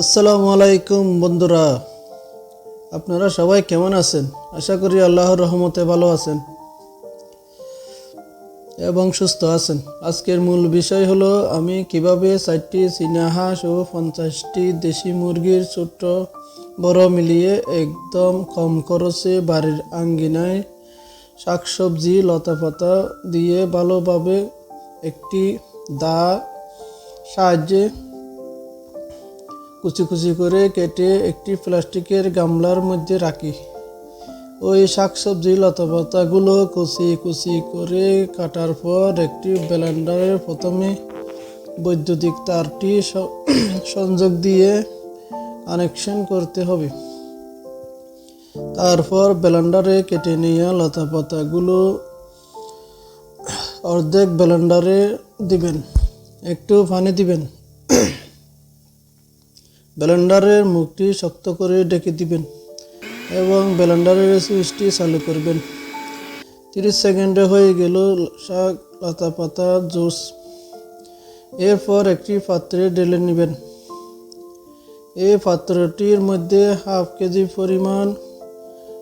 আসসালামু আলাইকুম বন্ধুরা। আপনারা সবাই কেমন আছেন? আশা করি আল্লাহর রহমতে ভালো আছেন এবং সুস্থ আছেন। আজকের মূল বিষয় হলো, আমি কীভাবে চারটি চীনা হাঁস ও পঞ্চাশটি দেশি মুরগির ছোট্ট, বড় মিলিয়ে একদম কম খরচে বাড়ির আঙ্গিনায় শাকসবজি, লতাপাতা দিয়ে ভালোভাবে একটি দা সাহায্যে কুচি কুচি করে কেটে একটি প্লাস্টিকের গামলার মধ্যে রাখি। ওই শাকসবজি, লতাপাতাগুলো কুচি কুচি করে কাটার পর একটি ব্লেন্ডারে প্রথমে বৈদ্যুতিক তারটি সংযোগ দিয়ে কানেকশন করতে হবে। তারপর ব্লেন্ডারে কেটে নেওয়া লতাপাতাগুলো অর্ধেক ব্লেন্ডারে দিবেন। একটু পানি দিবেন। ব্লেন্ডারের মুখটি শক্ত করে ডেকে দিবেন এবং ব্লেন্ডারের সুইচটি চালু করবেন। তিরিশ সেকেন্ডে হয়ে গেল শাক লতা পাতা জুস। এরপর একটি পাত্রে ঢেলে নেবেন। এই পাত্রটির মধ্যে হাফ কেজি পরিমাণ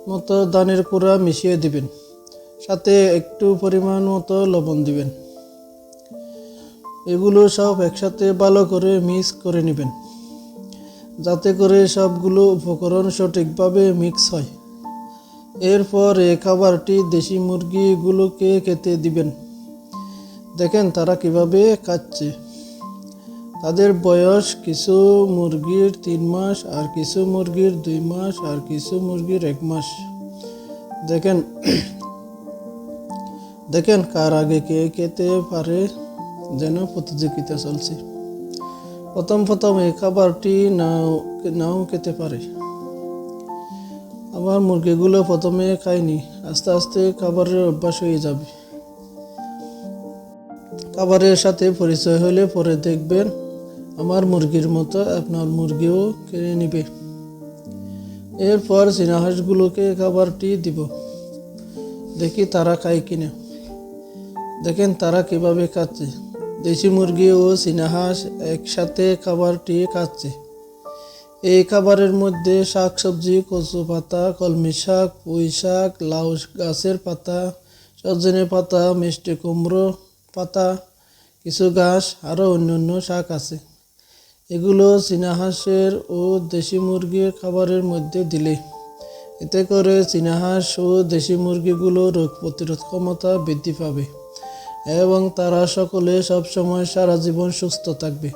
মতো দানের কুড়া মিশিয়ে দিবেন। সাথে একটু পরিমাণ মতো লবণ দিবেন। এগুলো সব একসাথে ভালো করে মিক্স করে নেবেন। যাতে করে সবগুলো উপকরণ সঠিকভাবে মিক্স হয়। এরপর এই খাবারটি দেশি মুরগিগুলোকে খেতে দিবেন। দেখেন তারা কীভাবে খাচ্ছে। তাদের বয়স কিছু মুরগির তিন মাস, আর কিছু মুরগির দুই মাস, আর কিছু মুরগির এক মাস। দেখেন দেখেন কার আগে কে খেতে পারে যেন প্রতিযোগিতা চলছে। প্রথম প্রথম এই খাবারটি নাও নাও খেতে পারে। আমার মুরগিগুলো প্রথমে খায়নি, আস্তে আস্তে খাবারের অভ্যাস হয়ে যাবে। খাবারের সাথে পরিচয় হলে পরে দেখবেন আমার মুরগির মতো আপনার মুরগিও কিনে নিবে। এরপর চীনাহাঁসগুলোকে খাবারটি দিব। দেখি তারা খায় কিনা। দেখেন তারা কীভাবে খাচ্ছে। দেশি মুরগি ও চীনা হাঁস একসাথে খাবারটি খাচ্ছে। এই খাবারের মধ্যে শাক সবজি কচু পাতা কলমি শাক, পুঁই শাক, লাউ গাছের পাতা, সজনে পাতা, মিষ্টি কুমড়ো পাতা, কিছু ঘাস আরও অন্যান্য শাক আছে। এগুলো চীনা হাঁসের ও দেশি মুরগির খাবারের মধ্যে দিলে। এতে করে চীনা হাঁস ও দেশি মুরগিগুলো রোগ প্রতিরোধ ক্ষমতা বৃদ্ধি পাবে। এবং তারা সকলে সবসময় সারা জীবন সুস্থ থাকবে।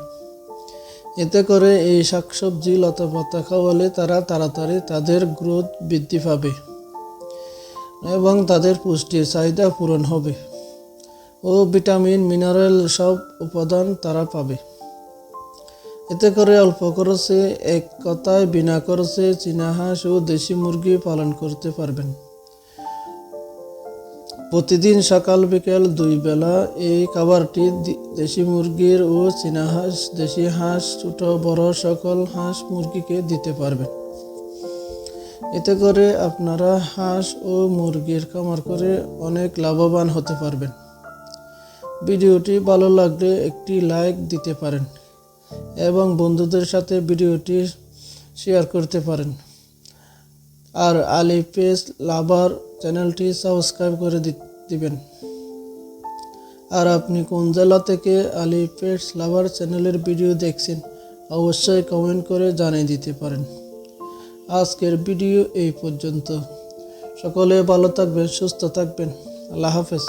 এতে করে এই শাকসবজি, লতাপাতা খাওয়ালে তারা তাড়াতাড়ি তাদের গ্রোথ বৃদ্ধি পাবে এবং তাদের পুষ্টির চাহিদা পূরণ হবে ও ভিটামিন, মিনারেল সব উপাদান তারা পাবে। এতে করে অল্প খরচে এক কথায় বিনা খরচে চীনা হাঁস ও দেশি মুরগি পালন করতে পারবেন। প্রতিদিন সকাল বিকেল দুই বেলা এই খাবারটি দেশি মুরগির ও চীনা হাঁস, দেশি হাঁস, ছোট, বড় সকল হাঁস মুরগিকে দিতে পারবেন। এতে করে আপনারা হাঁস ও মুরগির খামার করে অনেক লাভবান হতে পারবেন। ভিডিওটি ভালো লাগলে একটি লাইক দিতে পারেন এবং বন্ধুদের সাথে ভিডিওটি শেয়ার করতে পারেন। আর আলি পেজ লাভার চ্যানেলটি সাবস্ক্রাইব করে দিবেন। আর আপনি কোন জেলা থেকে আলি পেজ লাভার চ্যানেলের ভিডিও দেখছেন, অবশ্যই কমেন্ট করে জানিয়ে দিতে পারেন। আজকের ভিডিও এই পর্যন্ত। সকলে ভালো থাকবেন, সুস্থ থাকবেন। আল্লাহ হাফেজ।